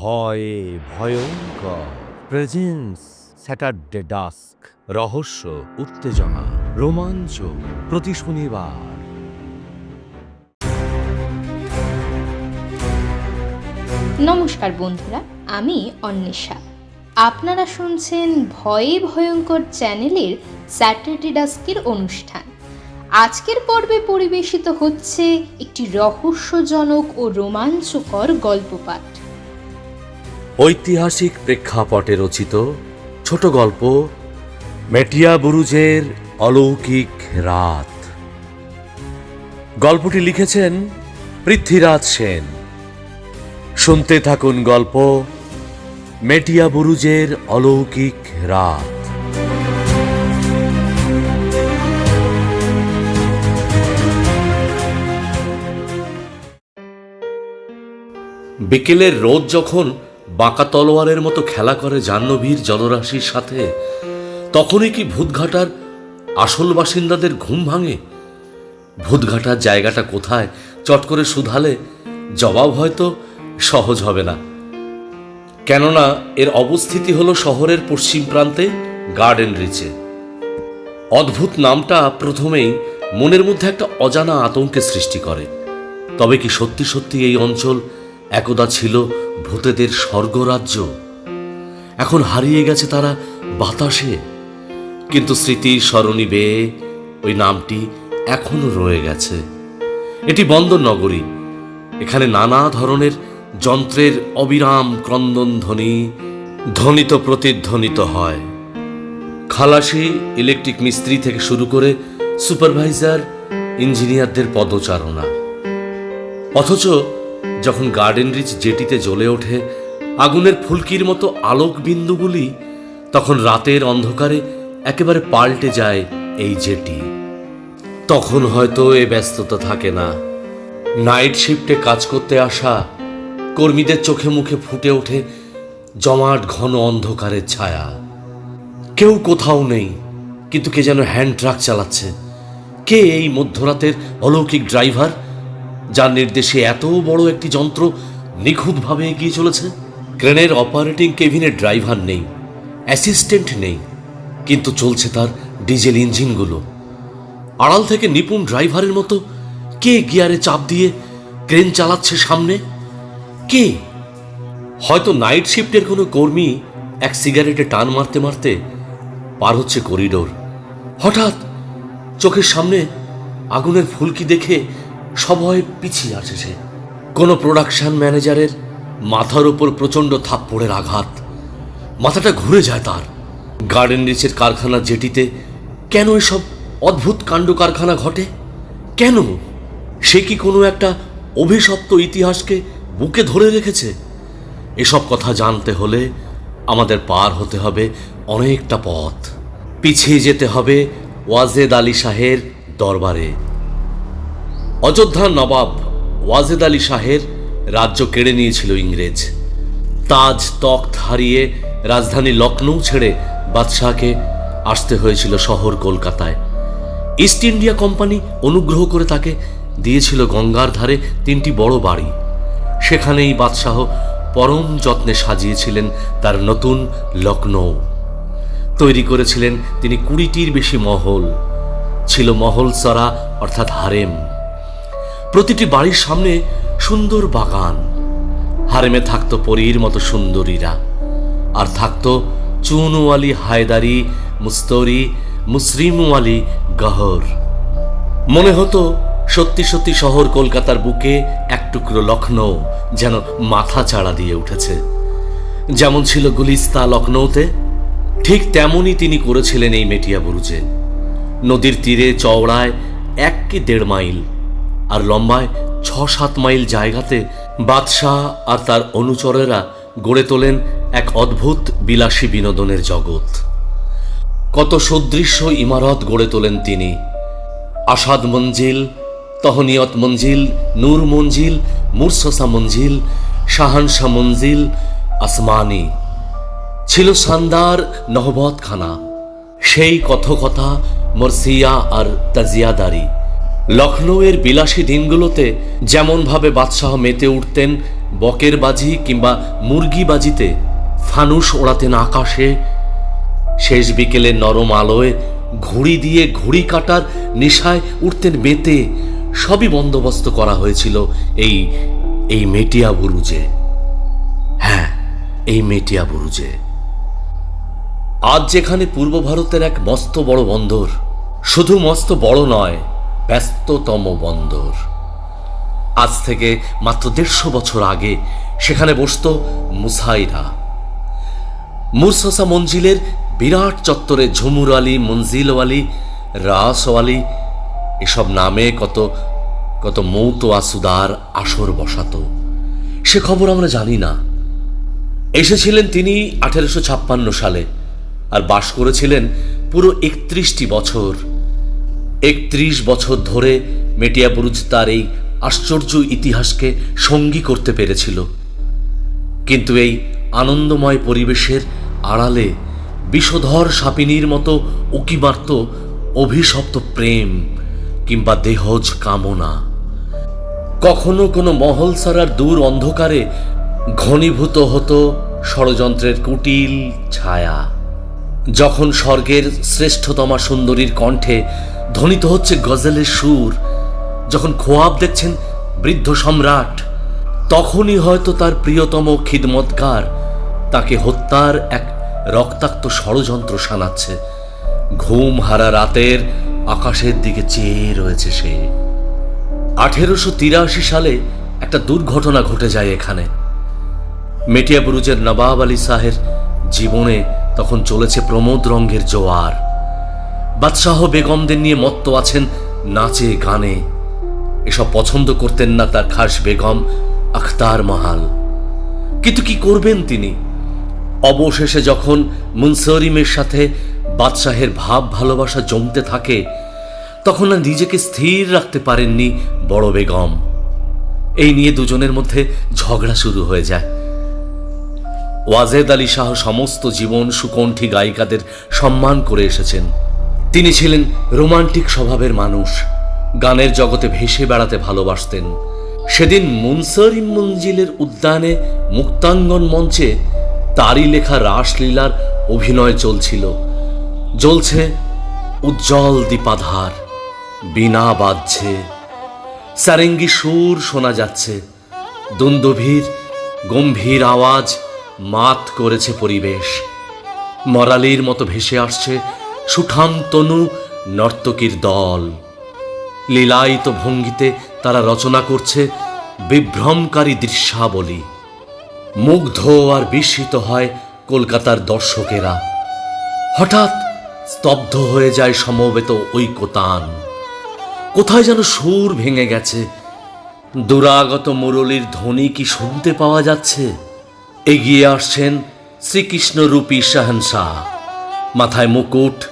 ভয়ে ভয়ঙ্কর। Presence, Saturday dusk, রহস্য, উত্তেজনা, রোমাঞ্চ প্রতি শনিবার। নমস্কার বন্ধুরা, আমি অন্বেষা। আপনারা শুনছেন ভয়ে ভয়ঙ্কর চ্যানেলের স্যাটারডে ডাস্কের অনুষ্ঠান। আজকের পর্বে পরিবেশিত হচ্ছে একটি রহস্যজনক ও রোমাঞ্চকর গল্পপাঠ। ঐতিহাসিক প্রেক্ষাপটে রচিত ছোট গল্প মেটিয়া বুরুজের অলৌকিক রাত। গল্পটি লিখেছেন পৃথ্বীরাজ সেন। শুনতে থাকুন গল্প মেটিয়া বুরুজের অলৌকিক রাত। বিকেলের রোদ যখন বাঁকা তলোয়ারের মতো খেলা করে জাহ্নবীর জলরাশির সাথে। তখনই কি ভূতঘাটার আসল বাসিন্দাদের ঘুম ভাঙে? ভূতঘাটার জায়গাটা কোথায়? চট করে শুধালে জবাব হয়তো সহজ হবে না। কেননা এর অবস্থিতি হলো শহরের পশ্চিম প্রান্তে গার্ডেন রিচে। অদ্ভুত নামটা প্রথমেই মনের মধ্যে একটা অজানা আতঙ্কের সৃষ্টি করে। তবে কি সত্যি সত্যি এই অঞ্চল একদা ছিল ভূতেদের স্বর্গরাজ্য। এখন হারিয়ে গেছে তারা বাতাসে। কিন্তু স্মৃতির স্মরণী বেয়ে ওই নামটি এখনও রয়ে গেছে। এটি বন্দর নগরী। এখানে নানা ধরনের যন্ত্রের অবিরাম ক্রন্দন ধ্বনি, ধ্বনিত প্রতিধ্বনিত হয়। খালাসি, ইলেকট্রিক মিস্ত্রি থেকে শুরু করে সুপারভাইজার, ইঞ্জিনিয়ারদের পদচারণা। অথচ যখন গার্ডেন রিচ জেটিতে জ্বলে ওঠে, আগুনের ফুলকির মতো আলোক বিন্দুগুলি তখন রাতের অন্ধকারে একেবারে পাল্টে যায় এই জেটি। তখন হয়তো এ ব্যস্ততা থাকে না। নাইট শিফটে কাজ করতে আসা কর্মীদের চোখে মুখে ফুটে ওঠে জমাট ঘন অন্ধকারের ছায়া। কেউ কোথাও নেই, কিন্তু কে যেন হ্যান্ড ট্রাক চালাচ্ছে। কে এই মধ্যরাতের অলৌকিক ড্রাইভার যার নির্দেশে এত বড় একটি যন্ত্র নিখুঁতভাবে এগিয়ে চলেছে। ক্রেনের অপারেটিং কেবিনের ড্রাইভার নেই, অ্যাসিস্ট্যান্ট নেই, কিন্তু চলছে তার ডিজেল ইঞ্জিনগুলো। আড়াল থেকে নিপুণ ড্রাইভারের মতো কে গিয়ারে চাপ দিয়ে ক্রেন চালাচ্ছে সামনে? কে? হয়তো নাইট শিফটের কোনো কর্মী এক সিগারেটে টান মারতে মারতে পার হচ্ছে করিডোর। হঠাৎ চোখের সামনে আগুনের ফুলকি দেখে সবাই পিছিয়ে আসে সে। কোনো প্রোডাকশন ম্যানেজারের মাথার উপর প্রচণ্ড থাপ্পড়ের আঘাত। মাথাটা ঘুরে যায় তার। গার্ডেন রিচের কারখানা জেটিতে কেন এসব অদ্ভুত কাণ্ড কারখানা ঘটে? কেন? সে কি কোনো একটা অভিশপ্ত ইতিহাসকে বুকে ধরে রেখেছে? এসব কথা জানতে হলে আমাদের পার হতে হবে অনেকটা পথ। পিছিয়ে যেতে হবে ওয়াজেদ আলী শাহের দরবারে। অযোধ্যার নবাব ওয়াজেদ আলী শাহের রাজ্য কেড়ে নিয়েছিল ইংরেজ। তাজ তখ্ত হারিয়ে রাজধানী লখনৌ ছেড়ে বাদশাহকে আসতে হয়েছিল শহর কলকাতায়। ইস্ট ইন্ডিয়া কোম্পানি অনুগ্রহ করে তাকে দিয়েছিল গঙ্গার ধারে তিনটি বড় বাড়ি। সেখানেই বাদশাহ পরম যত্নে সাজিয়েছিলেন তার নতুন লখনৌ তৈরি করেছিলেন তিনি কুড়িটির বেশি মহল। ছিল মহল সরা অর্থাৎ হারেম। প্রতিটি বাড়ির সামনে সুন্দর বাগান। হারেমে থাকতো পরীর মতো সুন্দরীরা। আর থাকতো চুনওয়ালি হায়দারি, মুস্তরি মুসরিমওয়ালি গহর। মনে হতো সত্যি সত্যি শহর কলকাতার বুকে এক টুকরো লখনৌ যেন মাথা চাড়া দিয়ে উঠেছে। যেমন ছিল গুলিস্তা লখনৌতে, ঠিক তেমনই তিনি করেছিলেন এই মেটিয়া বুরুজে নদীর তীরে চওড়ায় এক কি দেড় মাইল আর লম্বায় ছ সাত মাইল জায়গাতে বাদশাহ আর তার অনুচরেরা গড়ে তোলেন এক অদ্ভুত বিলাসী বিনোদনের জগৎ। কত সুদৃশ্য ইমারত গড়ে তোলেন তিনি। আসাদ মঞ্জিল, তহনিয়ত মঞ্জিল, নূর মঞ্জিল, মুরসসা মঞ্জিল শাহানশা মঞ্জিল, আসমানি। ছিল শানদার নহবত খানা সেই কথকথা মরসিয়া আর তাজিয়াদারি। লখনৌয়ের বিলাসী দিনগুলোতে যেমনভাবে বাদশাহ মেতে উঠতেন বকের বাজি কিংবা মুরগি বাজিতে ফানুস ওড়াতেন আকাশে, শেষ বিকেলে নরম আলোয় ঘুড়ি দিয়ে ঘুড়ি কাটার নেশায় উঠতেন মেতে সবই বন্দোবস্ত করা হয়েছিল এই এই মেটিয়া বুরুজে। হ্যাঁ এই মেটিয়া বুরুজে। আজ যেখানে পূর্ব ভারতের এক মস্ত বড় বন্দর, শুধু মস্ত বড় নয় ব্যস্ততম বন্দর। আজ থেকে মাত্র দেড়শো বছর আগে সেখানে বসত মুসাইরা। মুরসসা মঞ্জিলের বিরাট চত্বরে ঝুমুর আলী মঞ্জিলওয়ালি রাসওয়ালি এসব নামে কত কত মৌত আসুদার আসর বসাতো। সে খবর আমরা জানি না। এসেছিলেন তিনি আঠেরোশো ছাপ্পান্ন সালে আর বাস করেছিলেন পুরো একত্রিশটি বছর। একত্রিশ বছর ধরে মেটিয়া বুরুজ তার এই আশ্চর্য ইতিহাসকে সঙ্গী করতে পেরেছিল। কিন্তু এই আনন্দময় পরিবেশের আড়ালে বিষধর সাপিনীর মতো উকি মারত অভিশপ্ত প্রেম কিংবা দেহজ কামনা। কখনো কোনো মহল সারার দূর অন্ধকারে ঘনীভূত হতো ষড়যন্ত্রের কুটিল ছায়া। যখন স্বর্গের শ্রেষ্ঠতমা সুন্দরীর কণ্ঠে ধ্বনিত হচ্ছে গজলের সুর। যখন খোয়াব দেখছেন বৃদ্ধ সম্রাট, তখনই হয়তো তার প্রিয়তম খিদমতগার তাকে হত্যার এক রক্তাক্ত ষড়যন্ত্র শানাচ্ছে। ঘুম হারা রাতের আকাশের দিকে চেয়ে রয়েছে সে। আঠেরোশো তিরাশি সালে একটা দুর্ঘটনা ঘটে যায় এখানে। মেটিয়া বুরুজের নবাব আলী শাহের জীবনে তখন চলেছে প্রমোদ রঙ্গের জোয়ার। বাদশাহ বেগমদের নিয়ে মত্ত আছেন, নাচে, গানে। এসব পছন্দ করতেন না তার খাস বেগম, আখতার মাহাল। কিন্তু কি করবেন তিনি? অবশেষে যখন মুনসরিমের সাথে বাদশাহের ভাব ভালোবাসা জমতে থাকে, তখন আর নিজেকে স্থির রাখতে পারেননি বড় বেগম। এই নিয়ে দুজনের মধ্যে ঝগড়া শুরু হয়ে যায়। ওয়াজেদ আলী শাহ সমস্ত জীবন সুকণ্ঠী গায়িকাদের সম্মান করে এসেছেন। তিনি ছিলেন রোমান্টিক স্বভাবের মানুষ। গানের জগতে ভেসে বেড়াতে ভালোবাসতেন। সেদিন মুনসরিম মঞ্জিলের উদ্যানে মুক্তাঙ্গন মঞ্চে তারই লেখা রাসলীলার অভিনয় চলছিল। জ্বলছে উজ্জ্বল দীপাধার বিনা বাজছে। সারেঙ্গি সুর শোনা যাচ্ছে। দুন্দুভির গম্ভীর আওয়াজ মাত করেছে পরিবেশ। মরালির মতো ভেসে আসছে সুঠাম তনু নর্তকীর দল। লীলায়িত ভঙ্গিতে তারা রচনা করছে বিভ্রমকারী দৃশ্যাবলী। মুগ্ধ আর বিস্মিত হয় কলকাতার দর্শকেরা। হঠাৎ স্তব্ধ হয়ে যায় সমবেত ঐকতান। কোথায় যেন সুর ভেঙে গেছে। দুরাগত মুরলীর ধ্বনি কি শুনতে পাওয়া যাচ্ছে? এগিয়ে আসছেন শ্রীকৃষ্ণ রূপী শাহনশাহ। মাথায় মুকুট,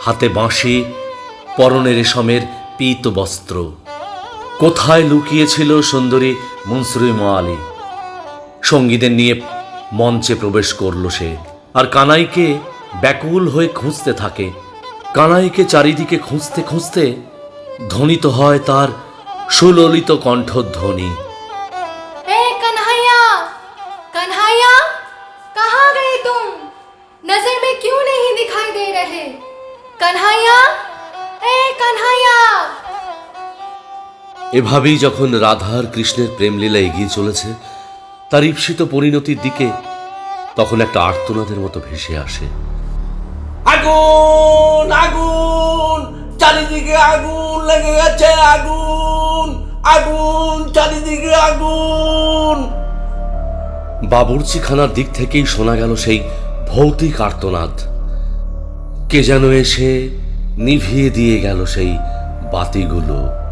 হাতে বাঁশি পরনে রেশমের পীত বস্ত্র। কোথায় লুকিয়েছিল সুন্দরী মুনসুরি মোয়ালি? সঙ্গীদের নিয়ে মঞ্চে প্রবেশ করল সে। আর কানাইকে ব্যাকুল হয়ে খুঁজতে থাকে। কানাইকে চারিদিকে খুঁজতে খুঁজতে ধ্বনিত হয় তার সুললিত কণ্ঠধ্বনি। এভাবেই যখন রাধার কৃষ্ণের প্রেমলীলা এগিয়ে চলেছে তার ঈপ্সিত পরিণতির দিকে তখন একটা আর্তনাদের মতো ভেসে আসে। আগুন আগুন চারিদিকে আগুন লেগে গেছে আগুন আগুন চারিদিকে আগুন। বাবুর্চিখানার দিক থেকেই শোনা গেল সেই ভৌতিক আর্তনাদ। কে যেন এসে নিভিয়ে দিয়ে গেল সেই বাতিগুলো।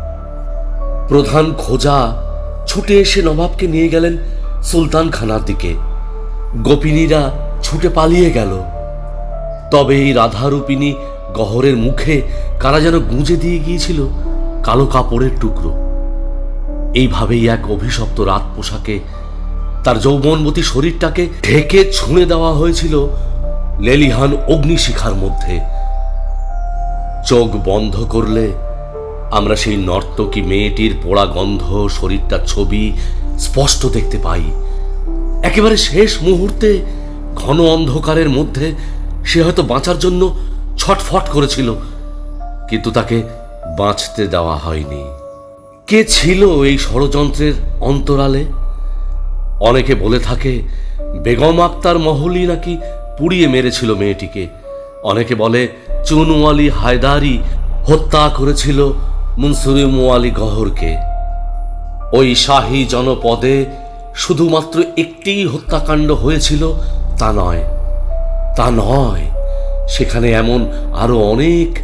প্রধান খোঁজা ছুটে এসে নবাবকে নিয়ে গেলেন সুলতান খানার দিকে। গোপিনীরা ছুটে পালিয়ে গেল। তবে এই রাধারূপিণী গহরের মুখে কারা যেন গুঁজে দিয়ে গিয়েছিল, কালো কাপড়ের টুকরো। এইভাবেই এক অভিশপ্ত রাত পোশাকে তার যৌবনবতী শরীরটাকে ঢেকে ছুঁড়ে দেওয়া হয়েছিল লেলিহান অগ্নিশিখার মধ্যে। চোখ বন্ধ করলে আমরা সেই নর্তকী মেয়েটির পোড়া গন্ধ শরীরটার ছবি স্পষ্ট দেখতে পাই। একেবারে শেষ মুহূর্তে ঘন অন্ধকারের মধ্যে সে হয়তো বাঁচার জন্য ছটফট করেছিল, কিন্তু তাকে বাঁচতে দেওয়া হয়নি। কে ছিল এই ষড়যন্ত্রের অন্তরালে? অনেকে বলে থাকে, বেগম আক্তার মহলই নাকি পুড়িয়ে মেরেছিল মেয়েটিকে। অনেকে বলে, চুনওয়ালি হায়দারি হত্যা করেছিল মুনসুরিম ওয়ালি গহরকে। ওই শাহী জনপদে শুধুমাত্র একটিই হত্যাকাণ্ড হয়েছিল, তা নয়। তা নয়, সেখানে এমন আরও অনেক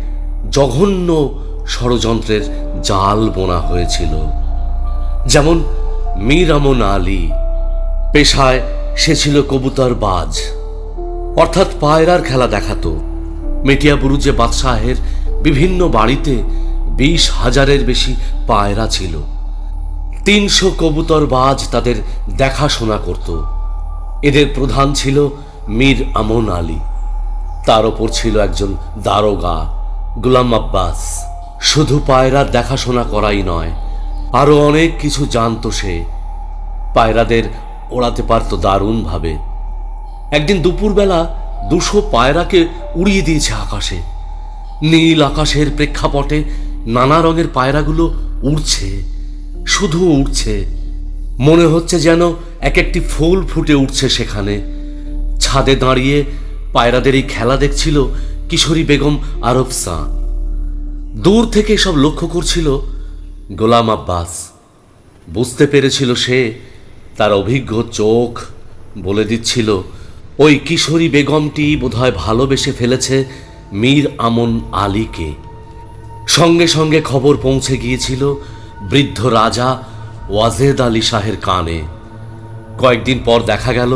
জঘন্য ষড়যন্ত্রের জাল বোনা হয়েছিল। যেমন মীর আমন আলী, পেশায় সে ছিল কবুতর বাজ। অর্থাৎ পায়রার খেলা দেখাতো। মেটিয়া বুরুজে বাদশাহের বিভিন্ন বাড়িতে বিশ হাজারের বেশি পায়রা ছিল। তিনশো কবুতর বাজ তাদের দেখাশোনা করত। এদের প্রধান ছিল মীর আমন আলী। তার ওপর ছিল একজন দারোগা, গুলাম আব্বাস। শুধু পায়রার দেখাশোনা করাই নয়, আরও অনেক কিছু জানতো সে। পায়রাদের ওড়াতে পারত দারুণভাবে। একদিন দুপুরবেলা দুশো পায়রাকে উড়িয়ে দিয়েছে আকাশে। নীল আকাশের প্রেক্ষাপটে নানা রঙের পায়রাগুলো উড়ছে, শুধু উড়ছে। মনে হচ্ছে যেন এক একটি ফুল ফুটে উঠছে সেখানে। ছাদে দাঁড়িয়ে পায়রাদের এই খেলা দেখছিল কিশোরী বেগম আরবসা দূর থেকে সব লক্ষ্য করছিল গোলাম আব্বাস। বুঝতে পেরেছিল সে তার অভিজ্ঞ চোখ বলে দিচ্ছিল, ওই কিশোরী বেগমটি বোধহয় ভালোবেসে ফেলেছে মীর আমন আলীকে। সঙ্গে সঙ্গে খবর পৌঁছে গিয়েছিল বৃদ্ধ রাজা ওয়াজেদ আলী শাহের কানে। কয়েকদিন পর দেখা গেল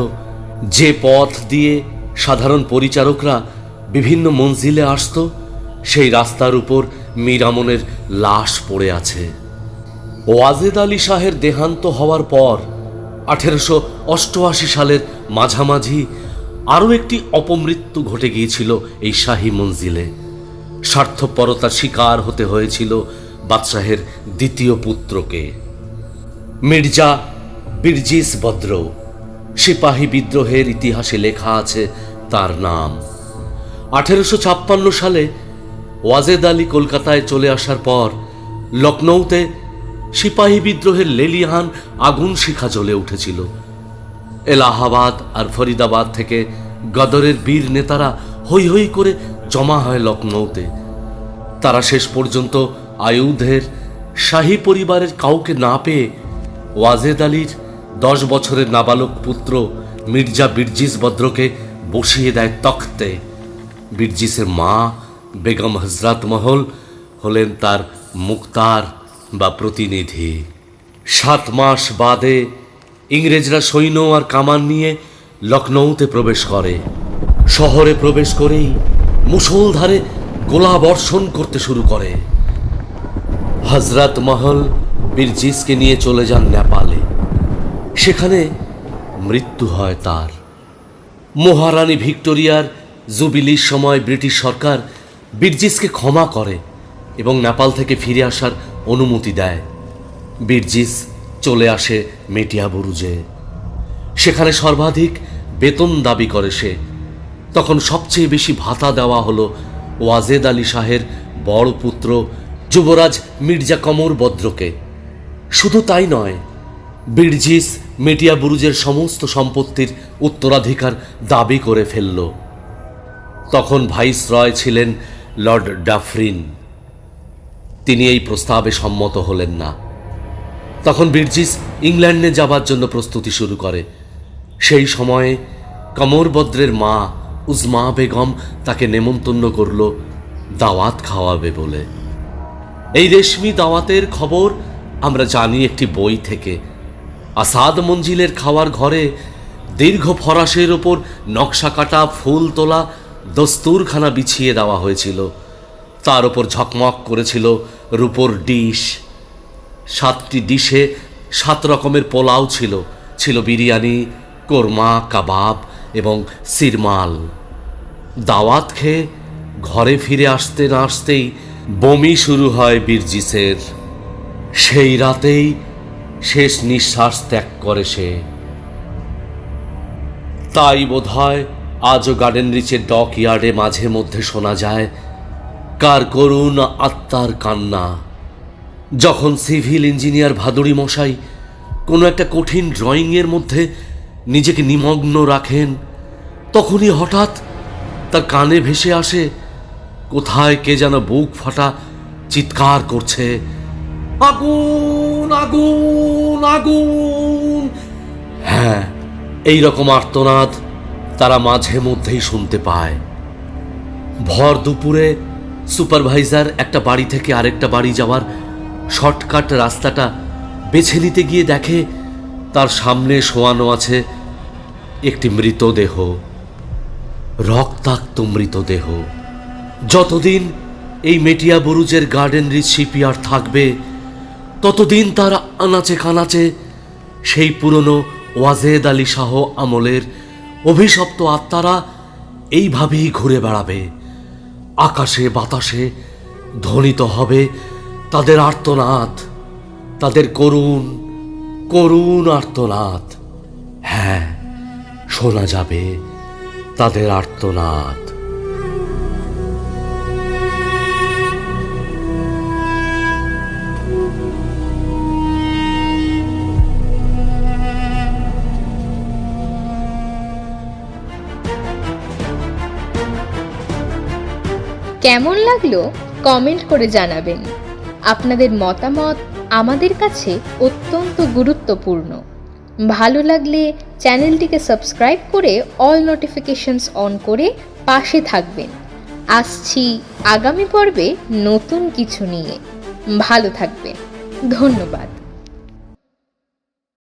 যে পথ দিয়ে সাধারণ পরিচারকরা বিভিন্ন মঞ্জিলে আসতো, সেই রাস্তার উপর মীর আমনের লাশ পড়ে আছে। ওয়াজেদ আলী শাহের দেহান্ত হওয়ার পর আঠেরোশো অষ্টআশি সালের মাঝামাঝি আরও একটি অপমৃত্যু ঘটে গিয়েছিল এই শাহী মঞ্জিলে। স্বার্থপরতার শিকার হতে হয়েছিল বাদশাহের দ্বিতীয় পুত্রকে। মির্জা বিরজিস বদ্র, সিপাহী বিদ্রোহের ইতিহাসে লেখা আছে তার নাম। আঠেরোশো ছাপ্পান্ন সালে ওয়াজেদ আলী কলকাতায় চলে আসার পর লখনৌতে সিপাহী বিদ্রোহের লেলিহান আগুন শিখা জ্বলে উঠেছিল। এলাহাবাদ আর ফরিদাবাদ থেকে গদরের বীর নেতারা হৈ হৈ করে জমা হয় লখনৌতে তারা শেষ পর্যন্ত আয়ুধের শাহী পরিবারের কাউকে না পেয়ে ওয়াজেদ আলীর দশ বছরের নাবালক পুত্র মির্জা বিরজিস বদ্রকে বসিয়ে দেয় তখ্তে। বিরজিসের মা বেগম হজরত মহল হলেন তার মুক্তার বা প্রতিনিধি। সাত মাস বাদে ইংরেজরা সৈন্য আর কামান নিয়ে লখনৌতে প্রবেশ করে। শহরে প্রবেশ করেই মুষলধারে গোলা বর্ষণ করতে শুরু করে। হজরত মহল বীরজিসকে নিয়ে চলে যান নেপালে। সেখানে মৃত্যু হয় তার। মহারানী ভিক্টোরিয়ার জুবিলির সময় ব্রিটিশ সরকার বীরজিসকে ক্ষমা করে এবং নেপাল থেকে ফিরে আসার অনুমতি দেয়। বীরজিস চলে আসে মেটিয়া বুরুজে সেখানে সর্বাধিক বেতন দাবি করে সে। তখন সবচেয়ে বেশি ভাতা দেওয়া হলো ওয়াজেদ আলী শাহের বড় পুত্র যুবরাজ মির্জা কমর বদ্রকে। শুধু তাই নয়, বীরজিস মেটিয়া বুরুজের সমস্ত সম্পত্তির উত্তরাধিকার দাবি করে ফেলল। তখন ভাইস রয় ছিলেন লর্ড ডাফরিন। তিনি এই প্রস্তাবে সম্মত হলেন না। তখন বীরজিস ইংল্যান্ডে যাবার জন্য প্রস্তুতি শুরু করে। সেই সময়ে কমরবদ্রের মা উজমা বেগম তাকে নেমন্তন্ন করল দাওয়াত খাওয়াবে বলে। এই রেশমি দাওয়াতের খবর আমরা জানি একটি বই থেকে। আসাদ মঞ্জিলের খাওয়ার ঘরে দীর্ঘ ফরাসের ওপর নকশা কাটা, ফুল তোলা, দস্তুরখানা বিছিয়ে দেওয়া হয়েছিল। তার ওপর ঝকমক করেছিল রূপোর ডিশ। সাতটি ডিশে সাত রকমের পোলাও ছিল। ছিল বিরিয়ানি, কোরমা, কাবাব এবং সিরমাল। দাওয়াত খেয়ে ঘরে ফিরে আসতে না আসতেই বমি শুরু হয় বীরজিসের। সেই রাতেই শেষ নিঃশ্বাস ত্যাগ করে সে। তাই বোধ হয় আজও গার্ডেন রিচের ডক ইয়ার্ডে মাঝে মধ্যে শোনা যায়, কার করুণ আত্মার কান্না। যখন সিভিল ইঞ্জিনিয়ার ভাদুড়ি মশাই কোনো একটা কঠিন ড্রয়িংয়ের মধ্যে নিজেকে নিমগ্ন রাখেন, তখনই হঠাৎ তার কানে ভেসে আসে, কোথায় কে যেন বুক ফাটা চিৎকার করছে। আগুন আগুন আগুন। হ্যাঁ এই রকম আর্তনাদ তারা মাঝে মধ্যেই শুনতে পায়। ভর দুপুরে সুপারভাইজার একটা বাড়ি থেকে আরেকটা বাড়ি যাওয়ার শর্টকাট রাস্তাটা বেছে নিতে গিয়ে দেখে তার সামনে শোয়ানো আছে একটি মৃতদেহ, রক্তাক্ত মৃতদেহ। যতদিন এই মেটিয়া বুরুজের গার্ডেন রিচ শিপইয়ার্ড থাকবে, ততদিন তার আনাচে কানাচে সেই পুরনো ওয়াজেদ আলী শাহ আমলের অভিশপ্ত আত্মারা এইভাবেই ঘুরে বেড়াবে। আকাশে, বাতাসে ধ্বনিত হবে তাদের আর্তনাদ, তাদের করুণ করুণ আর্তনাদ। হ্যাঁ শোনা যাবে তাদের আর্তনাদ। কেমন লাগল? কমেন্ট করে জানাবেন। আপনাদের মতামত আমাদের কাছে অত্যন্ত গুরুত্বপূর্ণ। ভালো লাগলে চ্যানেলটিকে সাবস্ক্রাইব করে অল নোটিফিকেশনস অন করে পাশে থাকবেন। আসছি আগামী পর্বে নতুন কিছু নিয়ে। ভালো থাকবেন। ধন্যবাদ।